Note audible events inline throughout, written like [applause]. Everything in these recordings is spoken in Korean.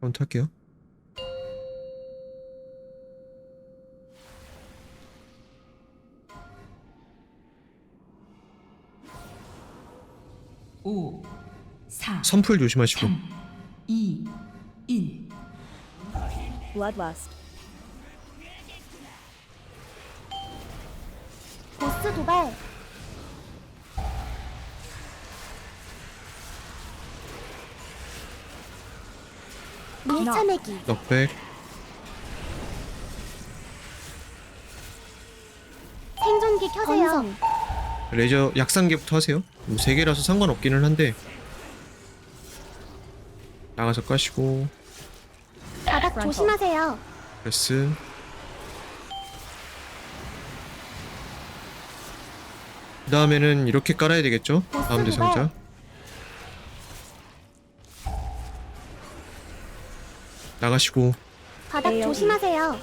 카운트 할게요. 오, 사, 선풀 조심하시고. 삼, 이, 일. Bloodlust. 보스 도발. 밀쳐내기. 넉백. 생존기 켜세요. 레이저 약상계부터 하세요. 뭐세 개라서 상관없기는 한데. 나가서 까시고. 바닥 조심하세요. 프레스. 그 다음에는 이렇게 깔아야 되겠죠? 다음 대상자. 나가시고. 바닥 조심하세요.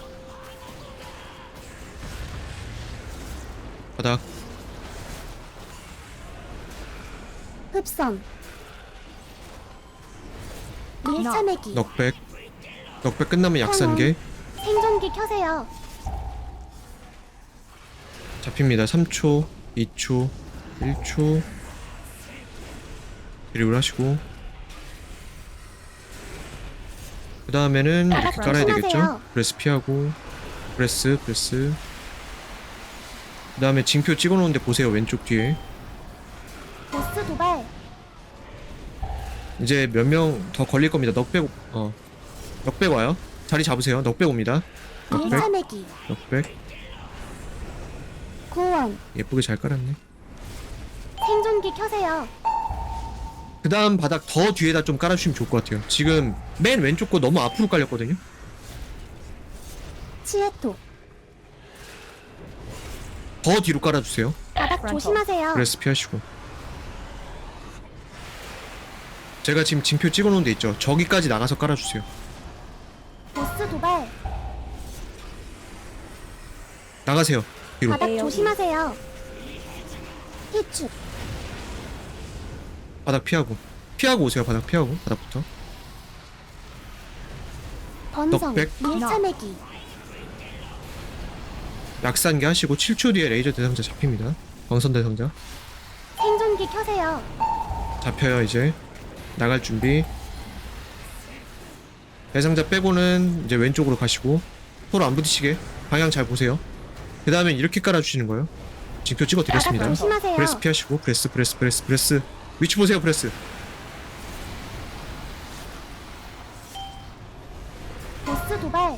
바닥. 흡선. 밀쳐내기. 넉백. 넉백 끝나면 약산계 생존기 켜세요. 잡힙니다. 3초 2초 1초. 드립을 하시고 그 다음에는 이렇게 깔아야 되겠죠? 브레스 피하고 브레스 브레스 그 다음에 징표 찍어놓은데 보세요 왼쪽 뒤에 보스 도발. 이제 몇 명 더 걸릴 겁니다 넉백 어 넉백 와요 자리 잡으세요 넉백 옵니다 넉백 밀쳐내기. 넉백 고원. 예쁘게 잘 깔았네 생존기 켜세요. 그 다음 바닥 더 뒤에다 좀 깔아주시면 좋을 것 같아요 지금 맨 왼쪽 거 너무 앞으로 깔렸거든요 치에토. 더 뒤로 깔아주세요 바닥 조심하세요. 브레스 피하시고 제가 지금 징표 찍어놓은 데 있죠 저기까지 나가서 깔아주세요 보스 도발. 나가세요 뒤로 바닥 조심하세요. 희축. 바닥 피하고 피하고 오세요 바닥 피하고 바닥부터 번성. 넉백. 밀쳐내기. 약산계 하시고 7초 뒤에 레이저 대상자 잡힙니다 광선 대상자 생존기 켜세요. 잡혀요 이제 나갈 준비 대상자 빼고는 이제 왼쪽으로 가시고 서로 안 부딪히게 방향 잘 보세요 그 다음에 이렇게 깔아주시는 거예요 징표 찍어 드렸습니다 바닥 조심하세요. 브레스 피하시고 브레스 브레스 브레스 브레스 위치 보세요 브레스 보스 도발.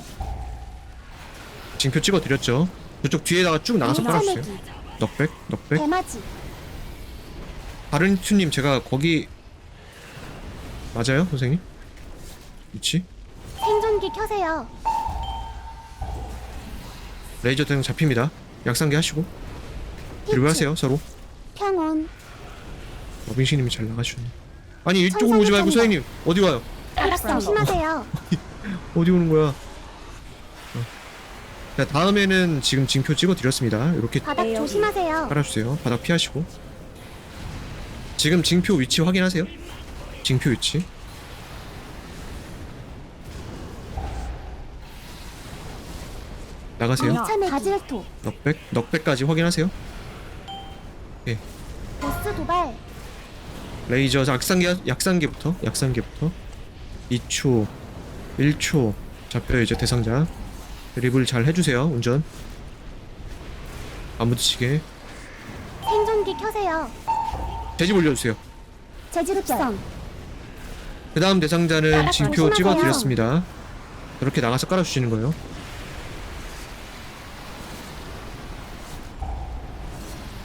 징표 찍어 드렸죠 저쪽 뒤에다가 쭉 나가서 깔아주세요 밀쳐내기. 넉백 넉백 대마지. 바른튜님 제가 거기 맞아요 선생님? 위치? 생존기 켜세요. 레이저 대상 잡힙니다 약상계 하시고 그리고. 하세요 서로. 어빙신님이 잘 나가시네 아니 이쪽으로 오지 말고 선생님 어디 와요? 바닥 조심하세요. [laughs] 어디 오는 거야? 어. 자 다음에는 지금 징표 찍어 드렸습니다 이렇게 바닥 조심하세요. 깔아주세요 바닥 피하시고 지금 징표 위치 확인하세요 징표 위치 나가세요 밀쳐내기. 바질토. 넉백 넉백까지 확인하세요 보스 도발. 레이저 약상계 약상계부터 약상계부터. 2초 1초. 잡혀요 이제 대상자. 드립을 잘 해주세요 운전. 안 부딪히게. 생존기 켜세요. 돼지 올려주세요. 재질흡선. 그 다음 대상자는 징표. 찍어드렸습니다. 이렇게 나가서 깔아주시는 거예요.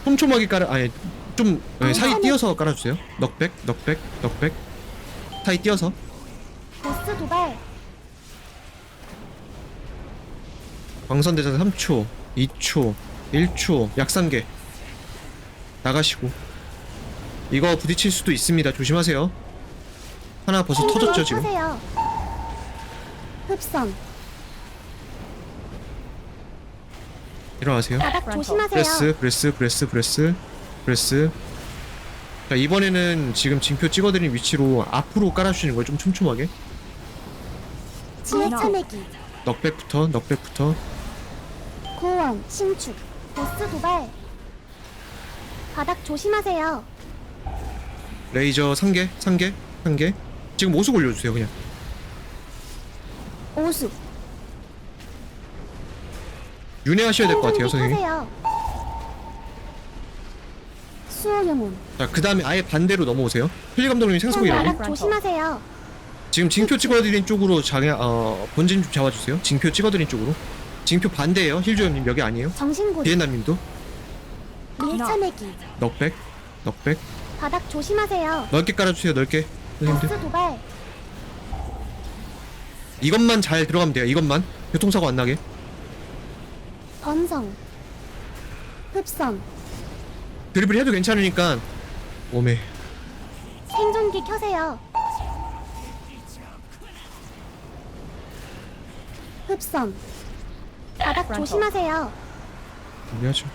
촘촘하게 깔아 아니 좀 네, 사이 아, 띄어서 깔아주세요. 넉백 넉백 넉백. 사이 띄어서. 보스 도발. 광선 대상 3초 2초 1초 약상계 나가시고. 이거 부딪힐 수도 있습니다. 조심하세요. 하나 벌써 생존기 터졌죠 지금? 켜세요. 흡선. 일어나세요. 바닥 조심하세요. 브레스 브레스 브레스 브레스 브레스. 자 이번에는 지금 징표 찍어드린 위치로 앞으로 깔아주시는 거예요 좀 촘촘하게. 지혜 차내기. 넉백부터 넉백부터. 고원 신축 보스 도발. 바닥 조심하세요. 레이저 상계 상계 상계 지금 오수 올려주세요 그냥. 오수. 윤회하셔야 될 것 같아요 선생님 수호유문 자그 다음에 아예 반대로 넘어오세요. 필리 감독님 생속이라고 바닥 조심하세요. 지금 징표 찍어드린 쪽으로 장애 어 본진 좀 잡아주세요. 징표 찍어드린 쪽으로. 징표 반대예요. 힐조연님 여기 아니에요. 정신고리. 비엔나님도? 밀쳐내기. 넉백? 넉백? 바닥 조심하세요. 넓게 깔아주세요 넓게. 선생님들. 보스 도발. 이것만 잘 들어가면 돼요 이것만. 교통사고 안 나게. 번성. 흡선 드리블 해도 괜찮으니까. 오메. 생존기 켜세요. 흡선. 바닥 조심하세요. 준비하죠.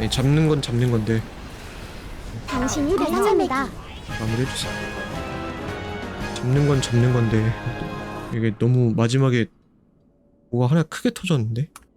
네, 잡는 건 잡는 건데. 당신이 대상입니다. 마무리해주세요. 잡는 건 잡는 건데. 이게 너무 마지막에 뭐가 하나 크게 터졌는데